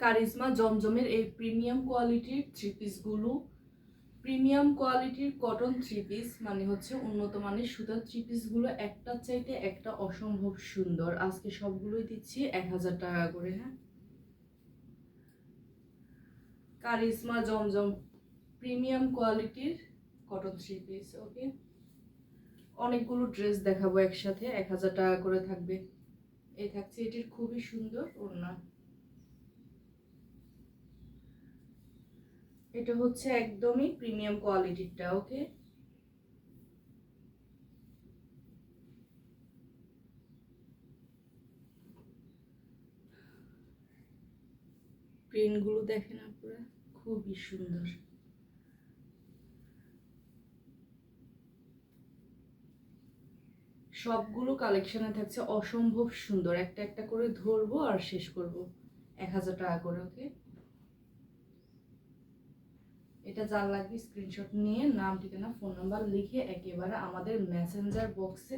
Charisma জমজমের এই premium কোয়ালিটির থ্রি পিসগুলো প্রিমিয়াম কোয়ালিটির কটন থ্রি পিস মানে হচ্ছে উন্নত মানের সুতার থ্রি পিসগুলো একটার চাইতে একটা অসম্ভব সুন্দর। আজকে সবগুলোই দিচ্ছি এক হাজার টাকা করে হ্যাঁ? কারিজমা জমজম প্রিমিয়াম কোয়ালিটির কটন থ্রি পিস ওকে অনেকগুলো ড্রেস দেখাবো একসাথে, এক হাজার টাকা করে থাকবে। এই থাকছে এটির খুবই সুন্দর ওড়না। এটা হচ্ছে একদমই প্রিমিয়াম কোয়ালিটিরটা ওকে প্রিন্টগুলো দেখেন আপনারা, খুবই সুন্দর। সবগুলো কালেকশনে থাকছে অসম্ভব সুন্দর। একটা একটা করে ধরবো আর শেষ করব। এক হাজার টাকা করে ওকে এটা যার লাগবে স্ক্রিনশট নিয়ে, নাম, ঠিকানা ফোন নাম্বার লিখে একেবারে আমাদের মেসেঞ্জার বক্সে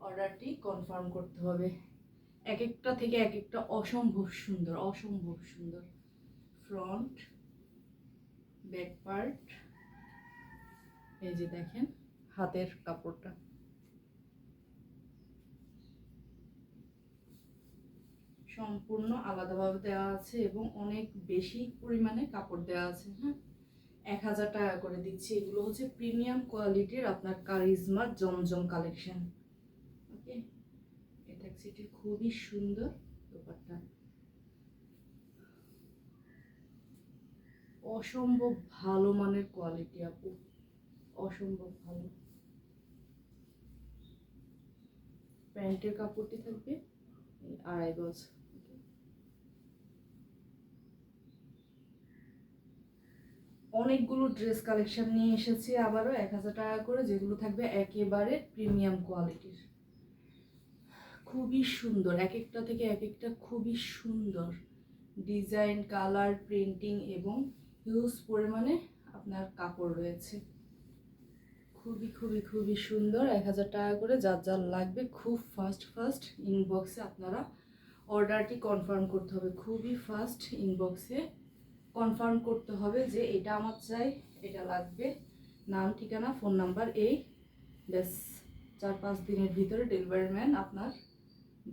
অর্ডারটি কনফার্ম করতে হবে। এক একটা থেকে এক একটা অসম্ভব সুন্দর অসম্ভব সুন্দর। ফ্রন্ট ব্যাক পার্ট এই যে দেখেন, হাতের কাপড়টা। সম্পূর্ণ আলাদাভাবে দেওয়া আছে এবং অনেক বেশি পরিমাণে কাপড় দেওয়া আছে হ্যাঁ? এক হাজার টাকা করে দিচ্ছি। এগুলো হচ্ছে প্রিমিয়াম কোয়ালিটির আপনার কারিজমার জমজম কালেকশন ওকে এটা সেটি খুবই সুন্দর ব্যাপারটা অসম্ভব ভালো মানের কোয়ালিটি আপু। অসম্ভব ভালো। প্যান্টের কাপড়টি থাকবে আড়াই গজ। অনেকগুলো ড্রেস কালেকশন নিয়ে এসেছি আবারও, এক হাজার টাকা করে, যেগুলো থাকবে একেবারে প্রিমিয়াম কোয়ালিটির খুবই সুন্দর, এক একটা থেকে এক একটা খুবই সুন্দর ডিজাইন কালার প্রিন্টিং এবং হিউজ পরিমাণে আপনার কাপড় রয়েছে। খুবই খুবই খুবই সুন্দর, এক হাজার টাকা করে যার যার লাগবে খুব ফাস্ট ফাস্ট ইনবক্সে আপনারা অর্ডারটি কনফার্ম করতে হবে। খুবই ফাস্ট ইনবক্সে কনফার্ম করতে হবে যে এটা আমার চাই, এটা লাগবে। নাম, ঠিকানা ফোন নাম্বার এই ব্যাস, চার পাঁচ দিনের ভিতরে ডেলিভারি ম্যান আপনার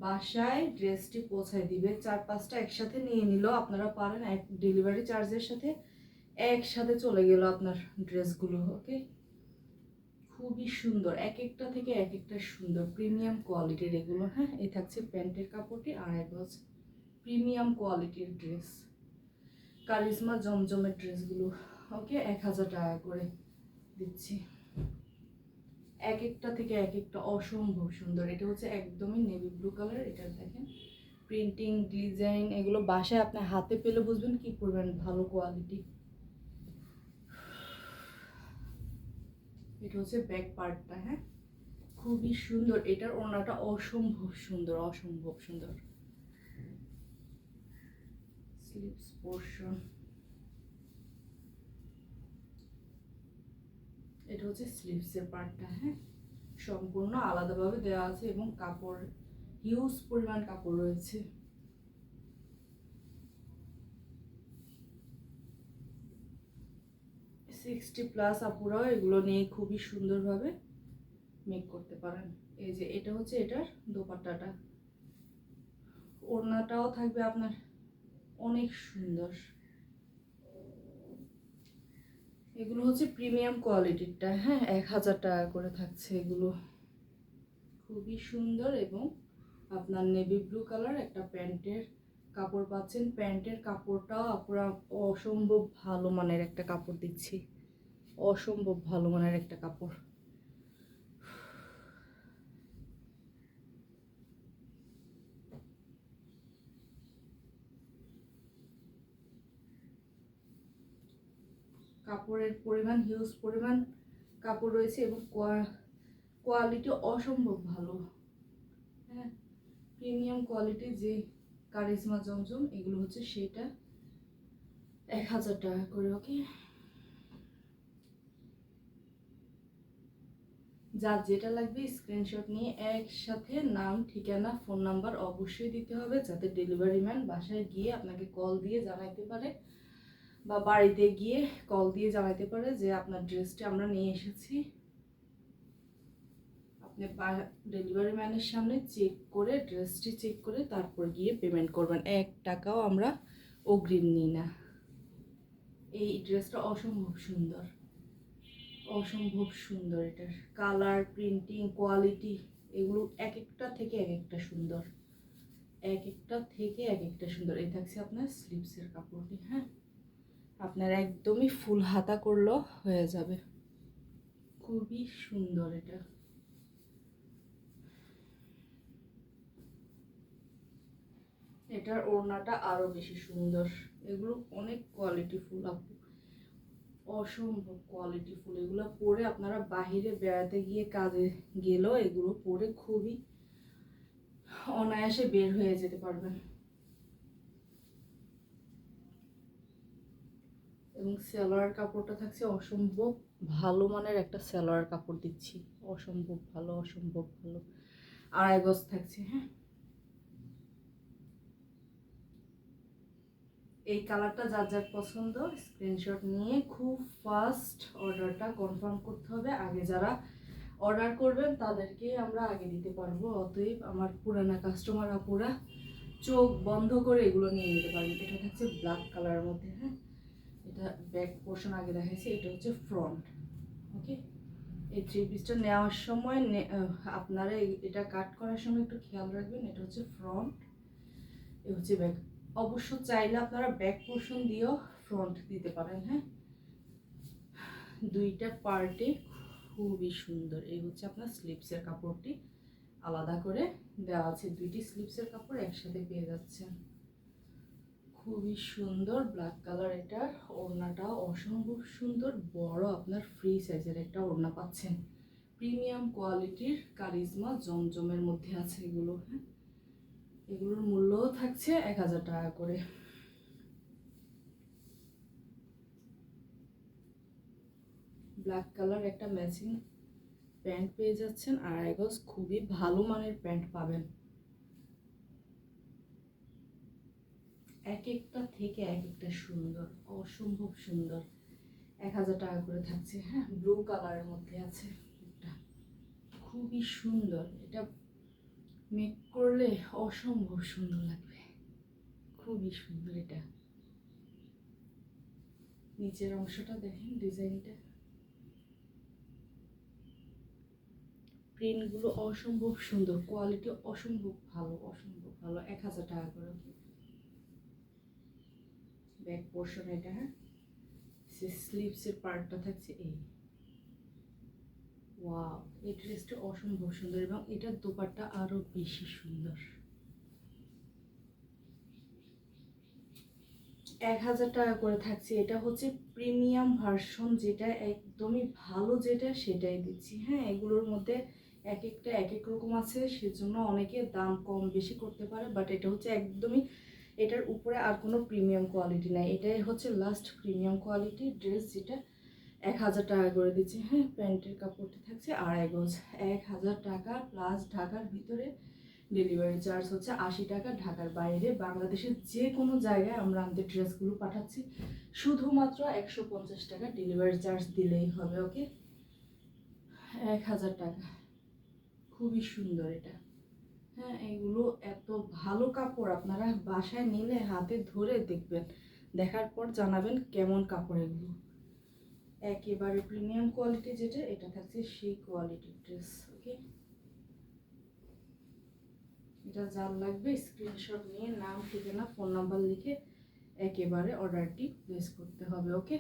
বাসায় ড্রেসটি পৌঁছায় দিবে। চার পাঁচটা একসাথে নিয়ে নিল, আপনারা পারেন এক ডেলিভারি চার্জের সাথে একসাথে চলে গেল আপনার ড্রেসগুলো ওকে খুবই সুন্দর, এক একটা থেকে এক একটা সুন্দর প্রিমিয়াম কোয়ালিটির এগুলো হ্যাঁ? এই থাকছে প্যান্টের কাপড়টি আড়াই গজ প্রিমিয়াম কোয়ালিটির ড্রেস কারিজমা জমজমের ড্রেসগুলো, ওকে, এক হাজার টাকা করে দিচ্ছি। এক একটা থেকে এক একটা অসম্ভব সুন্দর। এটা হচ্ছে একদমই নেভি ব্লু কালার এটা দেখেন। প্রিন্টিং ডিজাইন এগুলো বাসায় আপনি হাতে পেলে বুঝবেন কি করবেন ভালো কোয়ালিটি এটা হচ্ছে ব্যাক পার্টটা হ্যাঁ? খুবই সুন্দর। এটার ওনাটা অসম্ভব সুন্দর অসম্ভব সুন্দর। স্লিপস পোর্শন এটা হচ্ছে স্লিভসের পার্টটা হ্যাঁ? সম্পূর্ণ আলাদাভাবে দেওয়া আছে এবং কাপড় হিউজ পরিমাণ কাপড় রয়েছে। সিক্সটি প্লাস আপুরাও এগুলো নিয়ে খুবই সুন্দরভাবে মেক করতে পারেন। এই যে এটা হচ্ছে এটার দোপাট্টাটা। ওড়নাটাও থাকবে আপনার অনেক সুন্দর। এগুলো হচ্ছে প্রিমিয়াম কোয়ালিটিরটা হ্যাঁ? এক হাজার টাকা করে থাকছে এগুলো। খুবই সুন্দর এবং আপনার নেভি ব্লু কালার একটা প্যান্টের কাপড় পাচ্ছেন। প্যান্টের কাপড়টাও আপনারা অসম্ভব ভালো মানের একটা কাপড় দিচ্ছি। অসম্ভব ভালো মানের একটা কাপড়। কাপড়ের পরিমাণ হিউজ পরিমাণ কাপড় রয়েছে এবং কোয়ালিটি অসম্ভব ভালো। হ্যাঁ প্রিমিয়াম কোয়ালিটি যে কারিজমা জমজম, এগুলো হচ্ছে সেটা এক হাজার টাকা করে ওকে যার যেটা লাগবে স্ক্রিনশট নিয়ে একসাথে নাম, ঠিকানা ফোন নাম্বার অবশ্যই দিতে হবে, যাতে ডেলিভারি ম্যান বাসায় গিয়ে আপনাকে কল দিয়ে জানাইতে পারে। বা বাড়িতে গিয়ে কল দিয়ে জানাইতে পারে যে আপনার ড্রেসটি আমরা নিয়ে এসেছি। আপনি ডেলিভারি ম্যানের সামনে চেক করে ড্রেসটি চেক করে তারপর গিয়ে পেমেন্ট করবেন। এক টাকাও আমরা অগ্রিম নিই না। এই ড্রেসটা অসম্ভব সুন্দর। অসম্ভব সুন্দর এটার। কালার প্রিন্টিং কোয়ালিটি এগুলো এক একটা থেকে এক একটা সুন্দর। এক একটা থেকে এক একটা সুন্দর। এই থাকছে আপনার স্লিপসের কাপড়টি হ্যাঁ? আপনার একদমই ফুল হাতা করলেও হয়ে যাবে। খুবই সুন্দর এটা। এটার ওড়নাটা আরও বেশি সুন্দর। এগুলো অনেক কোয়ালিটি ফুল আপু। অসম্ভব কোয়ালিটি ফুল। এগুলো পরে আপনারা বাহিরে বেড়াতে গিয়ে কাজে গেলেও এগুলো পরে খুবই অনায়াসে বের হয়ে যেতে পারবেন। এবং সালোয়ার কাপড়টা থাকছে অসম্ভব ভালো মানের একটা সালোয়ার কাপড় দিচ্ছি। অসম্ভব ভালো অসম্ভব ভালো। আড়াই গজ থাকছে হ্যাঁ? এই কালারটা যার যার পছন্দ স্ক্রিনশট নিয়ে খুব ফাস্ট অর্ডারটা কনফার্ম করতে হবে। আগে যারা অর্ডার করবেন, তাদেরকে আমরা আগে দিতে পারব। অতএব আমার পুরানা কাস্টমার আপুরা চোখ বন্ধ করে এগুলো নিয়ে নিতে পারবেন এটা থাকছে ব্ল্যাক কালারের মধ্যে হ্যাঁ? এটা ব্যাক পোর্শন আগে দেখাইছে, এটা হচ্ছে ফ্রন্ট ওকে এই থ্রি পিসটা নেওয়ার সময় আপনারা এটা কাট করার সময় একটু খেয়াল রাখবেন, এটা হচ্ছে ফ্রন্ট এ হচ্ছে ব্যাক অবশ্য চাইলে আপনারা ব্যাক পোর্শন দিয়েও ফ্রন্ট দিতে পারেন হ্যাঁ? দুইটা পার্টে খুবই সুন্দর, এই হচ্ছে আপনার স্লিপসের কাপড়টি আলাদা করে দেওয়া আছে। দুইটি স্লিপসের কাপড় একসাথে পেয়ে যাচ্ছেন। খুবই সুন্দর ব্ল্যাক কালার এটা ওড়নাটা অসম্ভব সুন্দর, বড় আপনার ফ্রি সাইজের একটা ওড়না পাচ্ছেন। প্রিমিয়াম কোয়ালিটির কারিজমা জমজমের মধ্যে আছে এগুলো হ্যাঁ? এগুলোর মূল্যও থাকছে এক হাজার টাকা করে। ব্ল্যাক কালার একটা ম্যাচিং প্যান্ট পেয়ে যাচ্ছেন। আর এগজ খুবই ভালো মানের প্যান্ট পাবেন। এক একটা থেকে এক একটা সুন্দর, অসম্ভব সুন্দর। এক হাজার টাকা করে থাকছে হ্যাঁ? ব্লু কালারের মধ্যে আছে এটা খুবই সুন্দর। এটা মেক করলে অসম্ভব সুন্দর লাগবে। খুবই সুন্দর এটা। নিচের অংশটা দেখেন ডিজাইনটা। প্রিন্টগুলো অসম্ভব সুন্দর। কোয়ালিটি অসম্ভব ভালো অসম্ভব ভালো। এক হাজার টাকা করে ব্যাক পোর্শন এটা হ্যাঁ? সে স্লিভসের পার্টটা থাকছে এই। ওয়াও এই ড্রেসটা অসম্ভব সুন্দর এবং এটার দোপাট্টা আরও বেশি সুন্দর। এক হাজার টাকা করে থাকছে। এটা হচ্ছে প্রিমিয়াম ভার্সন যেটা একদমই ভালো যেটা সেটাই দিচ্ছি হ্যাঁ? এগুলোর মধ্যে এক একটা, এক এক রকম আছে, সেজন্য অনেকে দাম কম বেশি করতে পারে বাট এটা হচ্ছে একদমই এটার উপরে আর কোনো প্রিমিয়াম কোয়ালিটি নাই। এটাই হচ্ছে লাস্ট প্রিমিয়াম কোয়ালিটি ড্রেস যেটা এক হাজার টাকা করে দিচ্ছে। হ্যাঁ প্যান্টের কাপড়টা থাকছে আড়াই গজ। এক হাজার টাকা প্লাস ঢাকার ভিতরে ডেলিভারি চার্জ হচ্ছে আশি টাকা ঢাকার বাইরে। বাংলাদেশের যে কোনো জায়গায় আমরা আমাদের ড্রেসগুলো পাঠাচ্ছি। শুধুমাত্র একশো পঞ্চাশ টাকা ডেলিভারি চার্জ দিলেই হবে ওকে এক হাজার টাকা। খুবই সুন্দর এটা। হ্যাঁ এগুলো এত ভালো কাপড় আপনারা বাসায় নিলে হাতে ধরে দেখবেন। দেখার পর জানাবেন কেমন কাপড় এগুলো। একেবারে প্রিমিয়াম কোয়ালিটি যেটা, এটা থাকছে সেই কোয়ালিটির ড্রেস ওকে এটা যার লাগবে স্ক্রিনশট নিয়ে নাম, ঠিকানা ফোন নাম্বার লিখে একেবারে অর্ডারটি প্লেস করতে হবে ওকে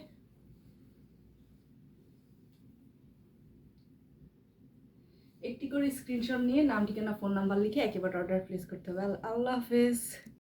একটি করে স্ক্রিনশট নিয়ে নাম, ঠিকানা ফোন নাম্বার লিখে একেবারে অর্ডার প্লেস করতে হবে। আল্লাহ হাফেজ।